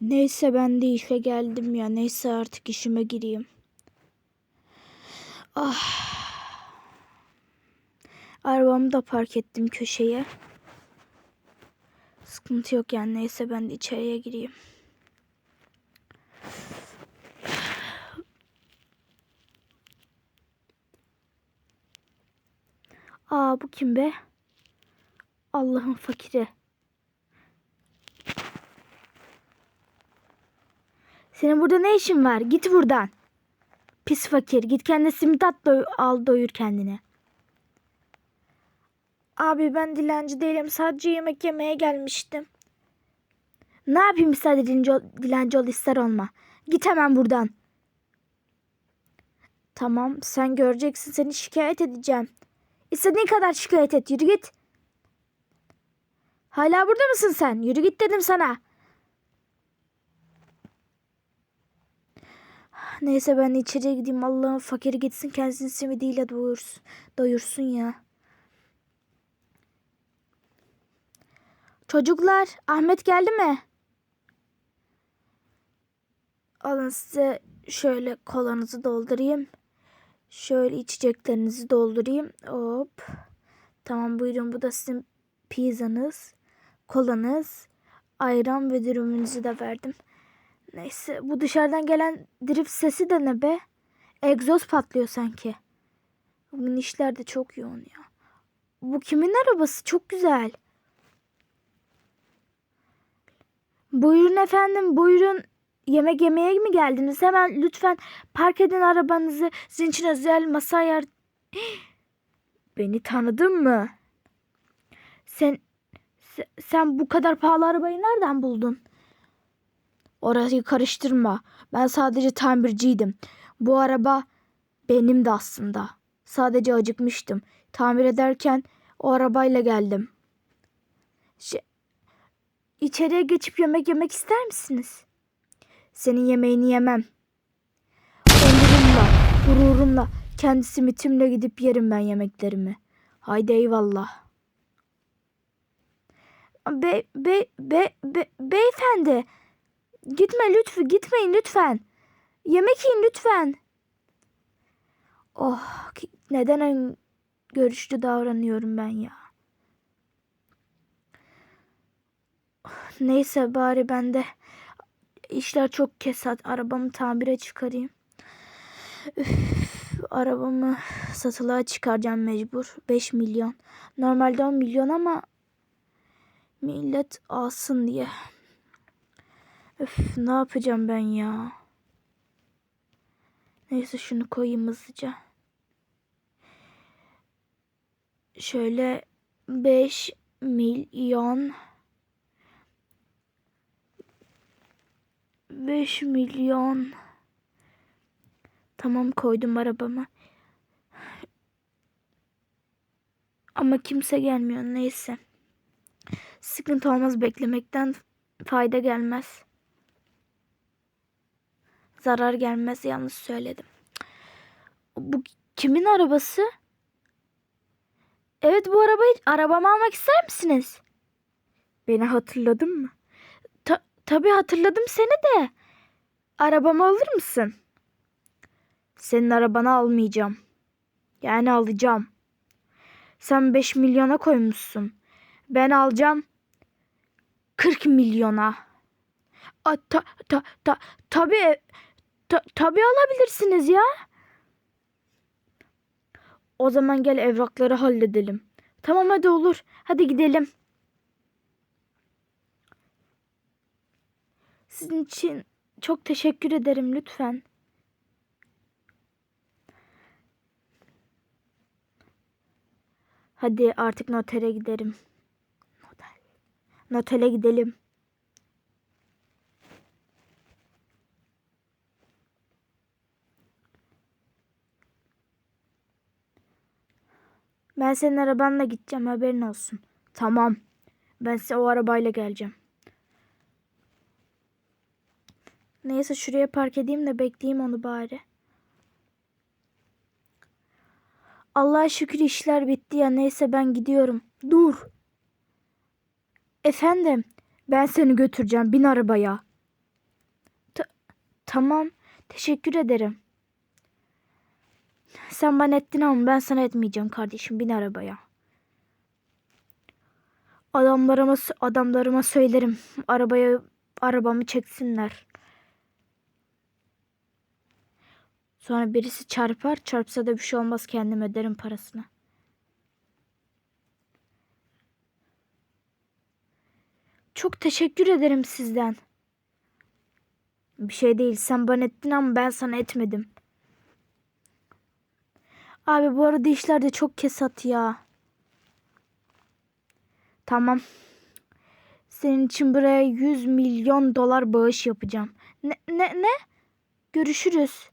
Neyse ben de işe geldim ya. Neyse artık işime gireyim. Ah. Arabamı da park ettim köşeye. Sıkıntı yok yani. Neyse ben de içeriye gireyim. Aa bu kim be? Allah'ın fakiri. Senin burada ne işin var? Git buradan. Pis fakir. Git kendine simit at doy- al doyur kendine. Abi ben dilenci değilim. Sadece yemek yemeye gelmiştim. Ne yapayım sadece dilenci ol, dilenci ol ister olma. Git hemen buradan. Tamam sen göreceksin seni şikayet edeceğim. İstediğin kadar şikayet et. Yürü git. Hala burada mısın sen? Yürü git dedim sana. Neyse ben içeriye gideyim. Allah'ın fakiri gitsin kendisini simidiyle doyursun, doyursun ya. Çocuklar Ahmet geldi mi? Alın size şöyle kolanızı doldurayım. Şöyle içeceklerinizi doldurayım. Hop. Tamam buyurun bu da sizin pizzanız, kolanız, ayran ve dürümünüzü de verdim. Neyse bu dışarıdan gelen drift sesi de ne be? Egzoz patlıyor sanki. Bugün işler de çok yoğun ya. Bu kimin arabası? Çok güzel. Buyurun efendim, buyurun. Yemek yemeye mi geldiniz? Hemen lütfen park edin arabanızı. Sizin için özel masa ayar... Beni tanıdın mı? Sen, sen, bu kadar pahalı arabayı nereden buldun? Orayı karıştırma. Ben sadece tamirciydim. Bu araba benim de aslında. Sadece acıkmıştım. Tamir ederken o arabayla geldim. Şey, içeriye geçip yemek yemek ister misiniz? Senin yemeğini yemem. Onurumla, gururumla, kendi simitimle gidip yerim ben yemeklerimi. Haydi eyvallah. Be, be, be, be, beyefendi. Gitme lütfen, gitmeyin lütfen. Yemek yiyin lütfen. Oh, neden en görüşlü davranıyorum ben ya? Neyse bari ben de işler çok kesat. Arabamı tamire çıkarayım. Üf, arabamı satılığa çıkaracağım mecbur. 5 milyon. Normalde 10 milyon ama millet alsın diye. Öf ne yapacağım ben ya? Neyse şunu koyayım hızlıca. Şöyle 5 milyon 5 milyon Tamam koydum arabama. Ama kimse gelmiyor neyse. Sıkıntı olmaz beklemekten fayda gelmez. Zarar gelmez yanlış söyledim. Bu kimin arabası? Evet bu arabayı arabamı almak ister misiniz? Beni hatırladın mı? Ta tabii hatırladım seni de. Arabamı alır mısın? Senin arabanı almayacağım. Yani alacağım. Sen 5 milyona koymuşsun. Ben alacağım 40 milyona. A, ta, ta, ta, tabii, ta, tabii alabilirsiniz ya. O zaman gel evrakları halledelim. Tamam hadi olur. Hadi gidelim. Sizin için çok teşekkür ederim lütfen. Hadi artık notere gidelim. Noter. Notele gidelim. Ben senin arabanla gideceğim haberin olsun. Tamam. Ben size o arabayla geleceğim. Neyse şuraya park edeyim de bekleyeyim onu bari. Allah'a şükür işler bitti ya. Neyse ben gidiyorum. Dur. Efendim, ben seni götüreceğim. Bin arabaya. Tamam. Teşekkür ederim. Sen bana ettin ama ben sana etmeyeceğim kardeşim. Bin arabaya. Adamlarıma adamlarıma söylerim. Arabaya arabamı çeksinler. Sonra birisi çarpar. Çarpsa da bir şey olmaz. Kendim öderim parasını. Çok teşekkür ederim sizden. Bir şey değil. Sen bana ettin ama ben sana etmedim. Abi bu arada işler de çok kesat ya. Tamam. Senin için buraya 100 milyon dolar bağış yapacağım. Ne ne ne? Görüşürüz.